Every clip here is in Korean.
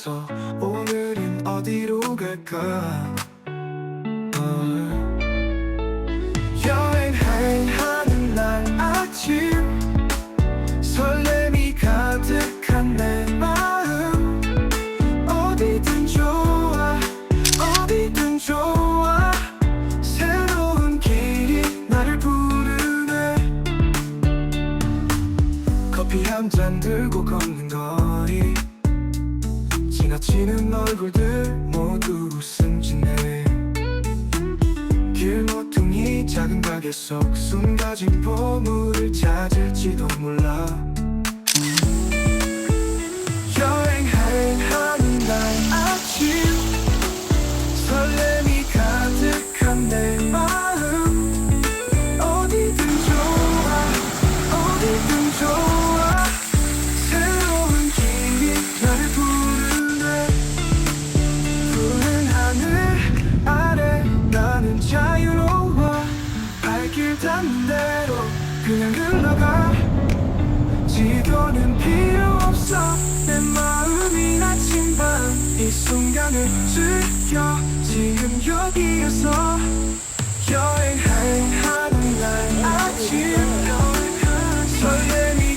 돌아서 오늘은 어디로 갈까 이 순간을 즐겨 지금 여기에서 여행하는 날 아침 설렘이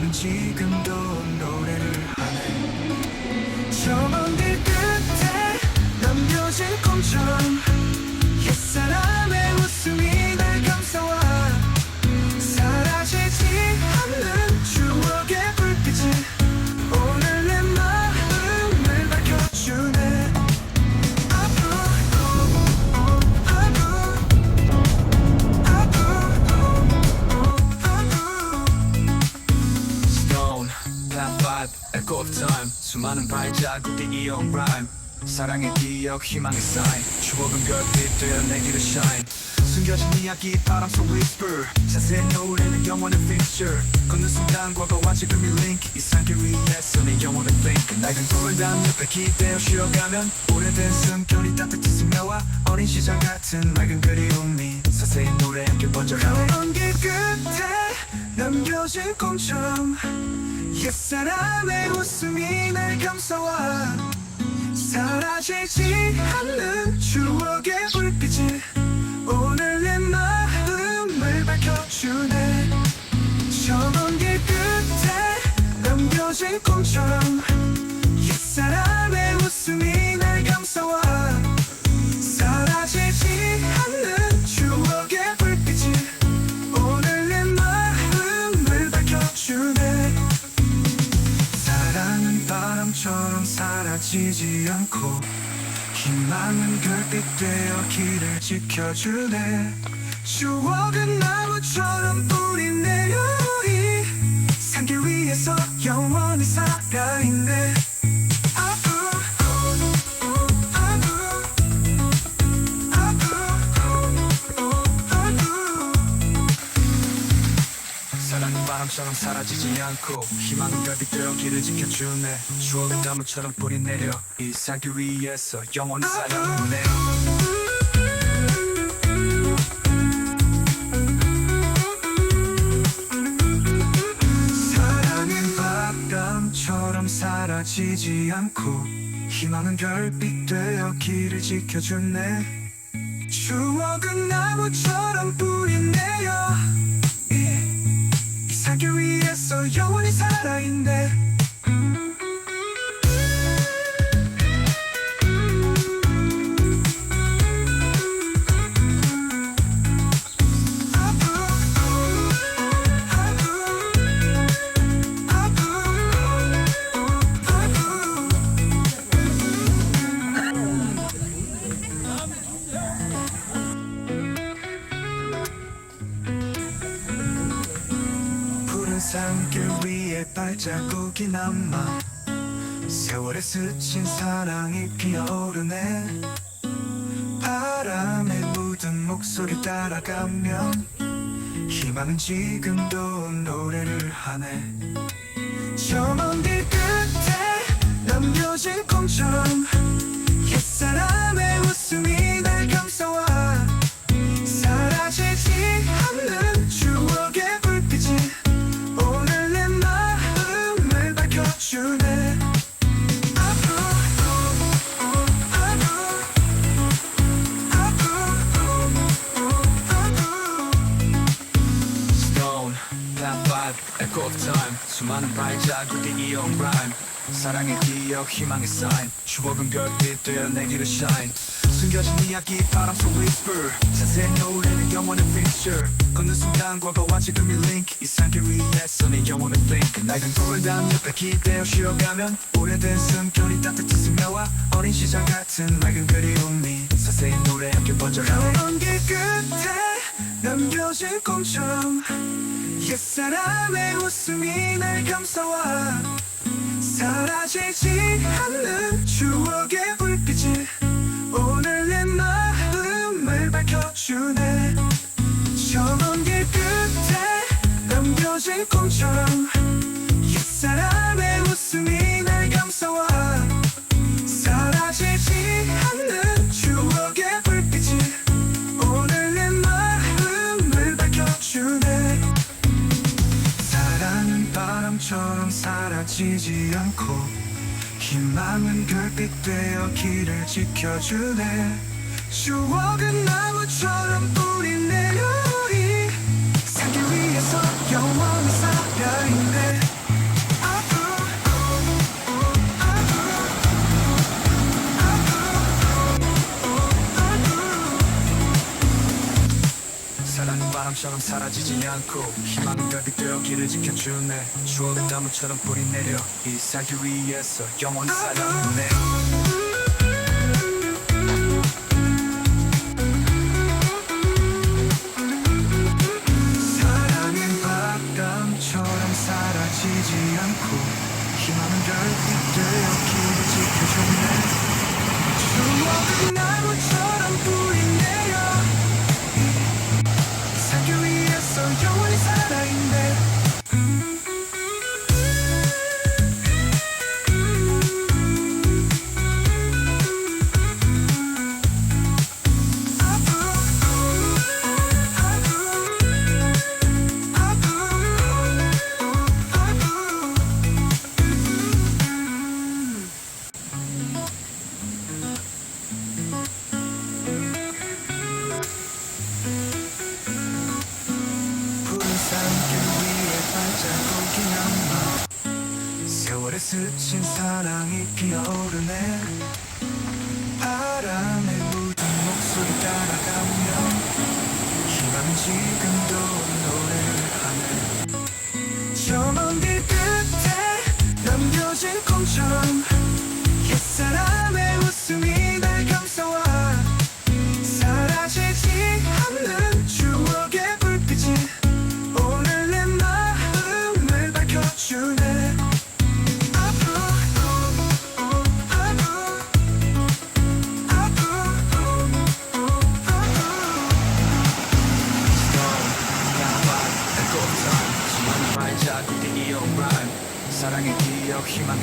희망은 지 수많은 발자국이 이어온 rhyme 사랑의 기억, 희망의 sign 추억은 별빛 되어 내 길을 shine. 숨겨진 이야기 바람 속 whisper. 자세한 노래는 영원의 fixture. 걷는 순간 과거와 지금이 link. 이 산길 위에서 내 영혼의 blink 낡은 꿈을 담 옆에 기대어 쉬어가면 오래된 숨결이 따뜻히 스며와 어린 시절 같은 맑은 그리움이. 서서히 노래 함께 번져가네 먼길 끝에 남겨진 꿈처럼 옛사람의 웃음이 날 감싸와 사라지지 않는 추억의 불빛이 오늘 내 마음을 밝혀주네. 저먼 길 끝에 남겨진 꿈처럼 옛사람의 웃음이 날 감싸와 지지 않고 희망은 별빛 되어 길을 지켜주네. 추억은 나무처럼 뿌린 내려 이 산길 위에서 영원히 살아있네 바람 바람처럼 사라지지 않고 희망은 별빛 되어 길을 지켜주네. 추억은 나무처럼 뿌리 내려 이 살길 위해서 영원히 살아오네. 사랑은 바람처럼 사라지지 않고 희망은 별빛 되어 길을 지켜주네. 추억은 나무처럼 산길 위에 발자국이 남아 세월에 스친 사랑이 피어오르네. 바람에 묻은 목소리 따라가면 희망은 지금도 노래를 하네. 저 먼 길 끝에 남겨진 꿈처럼 옛사람의 웃음이 날 감싸와 사랑의 기억, 희망의 sign 추억은 별빛 되어 내 길을 shine. 숨겨진 이야기 바람 속 whisper. 자세히 노래는 영원의 feature. 걷는 순간 과거와 지금의 link. 이 산길 위에서 내 영혼의 blink. 낡은 푸른 담 옆에 기대어 쉬어가면 오래된 숨결이 따뜻히 스며와 어린 시절 같은 맑은 그리움이 자세히 노래 함께 번져가네. 먼길 끝에 남겨진 꿈처럼 옛사람의 웃음이 날 감싸와 사라지지 않는 추억의 불빛이 오늘 내 마음을 밝혀주네. 저먼 길 끝에 남겨진 꿈처럼 옛사람의 웃음이 날 감싸와 사라지지 않고 희망은 별빛 되어 길을 지켜주네. 추억은 나무처럼 뿌리내려 이 살길 위해서 영원히 살아있 바람처럼 사라지지 않고 별빛 되어 길을 지켜주네. 추억은 나무처럼 뿌리 내려 이 살길 위해서 영원히 살아오네. 사랑은 바람처럼 사라지지 않고 희망은 별빛 되어 길을 지켜줬네. 추억은 나무처럼 뿌리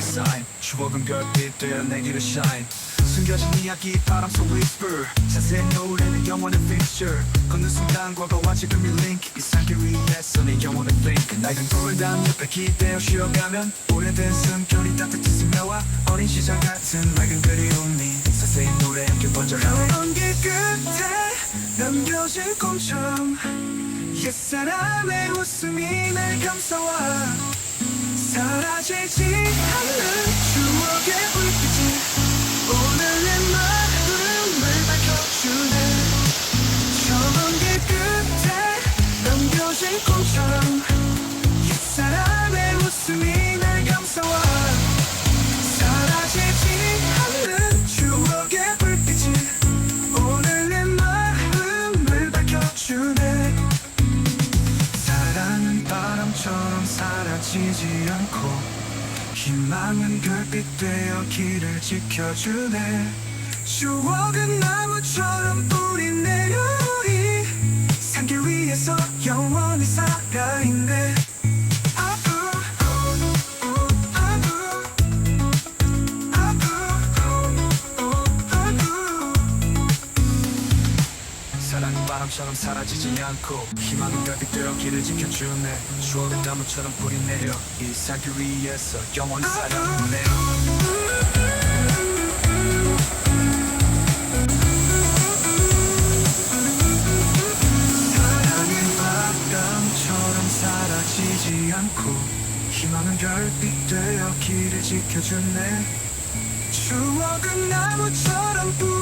사인 추억은 별빛 되어 내기를 shine. 숨겨진 이야기 바람 속 whisper. 자세한 노래는 영원의 fixture. 걷는 순간 과거와 지금의 link. 이 산길 위에서 내 영혼의 blink. 낡은 굴담 옆에 기대어 쉬어가면 오래된 숨결이 따뜻히 스며와 어린 시절 같은 맑은 그리움이 자세한 노래 함께 번져가네 먼길 끝에 남겨진 꿈처럼 옛사람의 웃음이 날 감싸와 사라지지 않는 길을 지켜주네. 추억은 나무처럼 뿌리 내려 이 산길 위에서 영원히 살아있네. 사랑은 바람처럼 사라지지 않고 희망은 별빛 되어 길을 지켜주네. 추억은 나무처럼 뿌리 내려 이 산길 위에서 영원히 살아있네 지켜주네. 추억은 나무처럼 뿌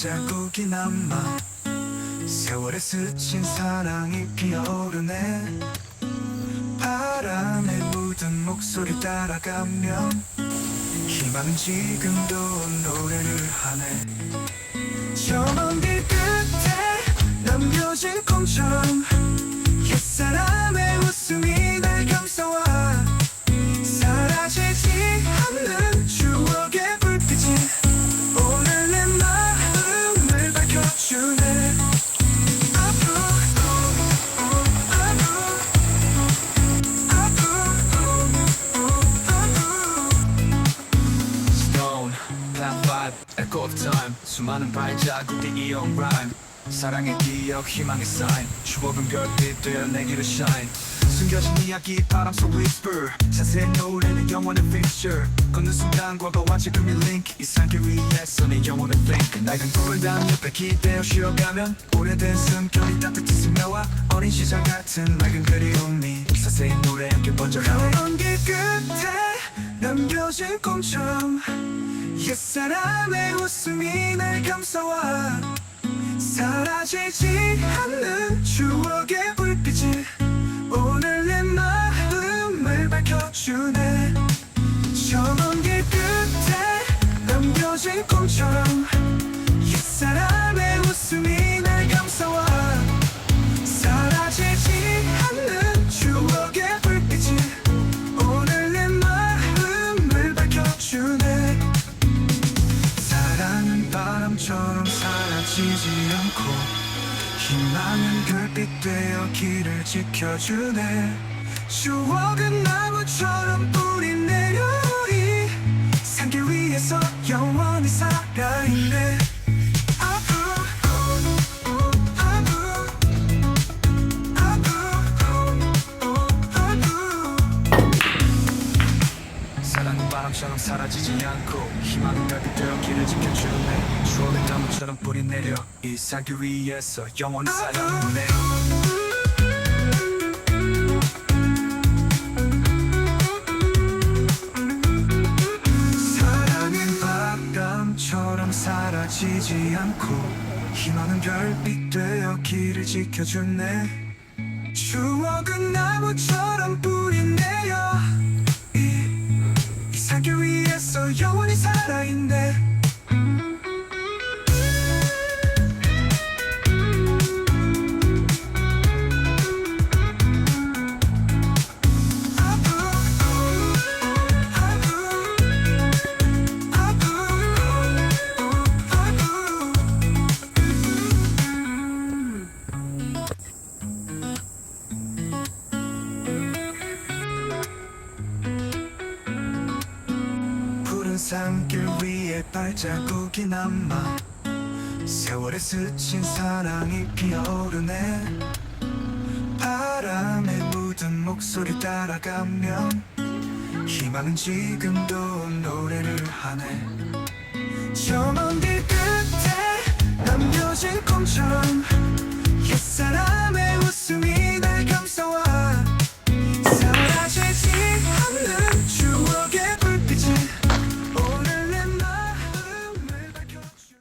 자국이 남아 세월에 스친 사랑이 피어오르네. 바람에 묻은 목소리 따라가면 희망은 지금도 노래를 하네. 저먼 길 끝에 남겨진 꿈처럼 옛사람의 웃음이 5, Echo of Time 수많은 발자국이 이어온 rhyme. 사랑의 기억 희망의 sign. 추억은 별빛 되어 내기를 shine. 숨겨진 이야기 바람 속 whisper. 자세한 노래는 영원의 fixture. 걷는 순간 과거와 지금의 link. 이 산길 위에서 내 영혼의 blink 낡은 굴담 옆에 기대어 쉬어가면 오래된 숨결이 따뜻히 스며와 어린 시절 같은 맑은 그리움이 자세한 노래 함께 번져가네 먼길 끝에 남겨진 꿈처럼 옛사람의 웃음이 날 감싸와 사라지지 않는 추억의 불빛이 오늘 내 마음을 밝혀주네. 저 먼 길 끝에 남겨진 꿈처럼 옛사람의 웃음이 날 감싸와 희망은 별빛 되어 길을 지켜주네. 추억은 나무처럼 뿌리 내려 사라지지 않고 희망은 별빛 되어 길을 지켜주네. 추억은 나무처럼 뿌리 내려 이 산길 위에서 영원히 살아있네. 사랑은 바람처럼 사라지지 않고 희망은 별빛 되어 길을 지켜주네. 추억은 나무처럼 뿌리 내려 살아있네 발자국이 남아 세월에 스친 사랑이 피어오르네. 바람에 묻은 목소리 따라가면 희망은 지금도 노래를 하네. 저먼길 끝에 남겨진 꿈처럼 옛사랑